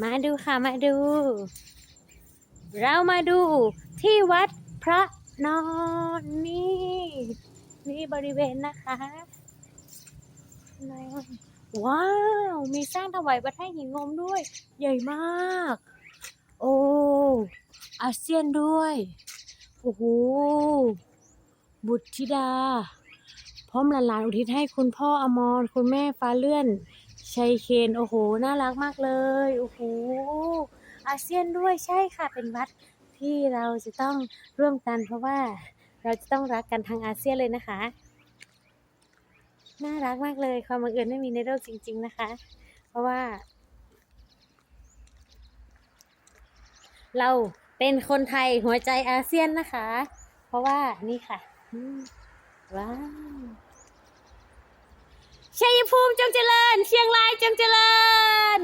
มาดูค่ะมาดู เรามาดูที่วัดพระนอนนี่นี่บริเวณนะคะนอนว้าว มีสร้างถวายพระแท่นหินงมด้วย ใหญ่มาก โอ้อาเซียนด้วย โอ้โหบุตรธิดา พร้อมหลานๆอุทิศให้คุณพ่ออมรคุณแม่ฟ้าเลื่อนชัยเคนโอ้โหน่ารักมากเลยโอ้โหอาเซียนด้วยใช่ค่ะเป็นวัดที่เราจะต้องร่วมกัน เพราะว่าเราจะต้องรักกันทางอาเซียนเลยนะคะ น่ารักมากเลยความบังเอิญไม่มีในโลกจริง ๆนะคะ เพราะว่า เราเป็นคนไทยหัวใจอาเซียนนะคะ เพราะว่านี่ค่ะ ว้าวชัยภูมิจงเจริญ เชียงรายจงเจริญ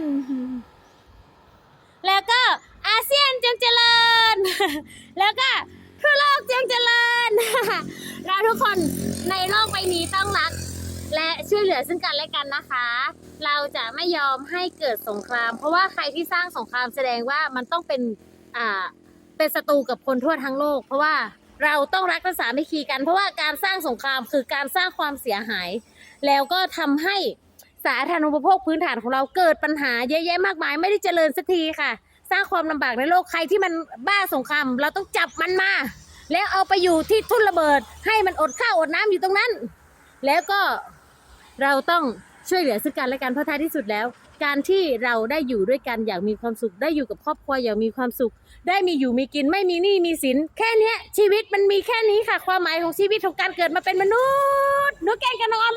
แล้วก็อาเซียนจงเจริญ แล้วก็ทั่วโลกจงเจริญ เราทุกคนในโลกใบนี้ต้องรัก และช่วยเหลือซึ่งกันและกันนะคะ เราจะไม่ยอมให้เกิดสงคราม เพราะว่าใครที่สร้างสงครามแสดงว่ามันต้องเป็นอ่าเป็นศัตรูกับคนทั่วทั้งโลก เพราะว่า เราต้องรักและสามัคคีกัน เพราะว่าการสร้างสงครามคือการสร้างความเสียหาย แล้วก็ทำให้สาธารณูปโภคพื้นฐานของเราเกิดปัญหาเยอะแยะมากมาย ไม่ได้เจริญสักทีค่ะ สร้างความลำบากในโลกใครที่มันบ้าสงครามเราต้องจับมันมา แล้วเอาไปอยู่ที่ทุ่นระเบิด ให้มันอดข้าวอดน้ำอยู่ตรงนั้น แล้วก็เราต้องช่วยเหลือซึ่งกันและกันเพราะท้ายที่สุดแล้ว การที่เราได้อยู่ด้วยกันอย่างมีความสุข ได้อยู่กับครอบครัวอย่างมีความสุข ได้มีอยู่มีกินไม่มีหนี้มีสิน แค่เนี้ยชีวิตมันมีแค่นี้ค่ะ ความหมายของชีวิตของการเกิดมาเป็นมนุษย์หนูแกงกันนอน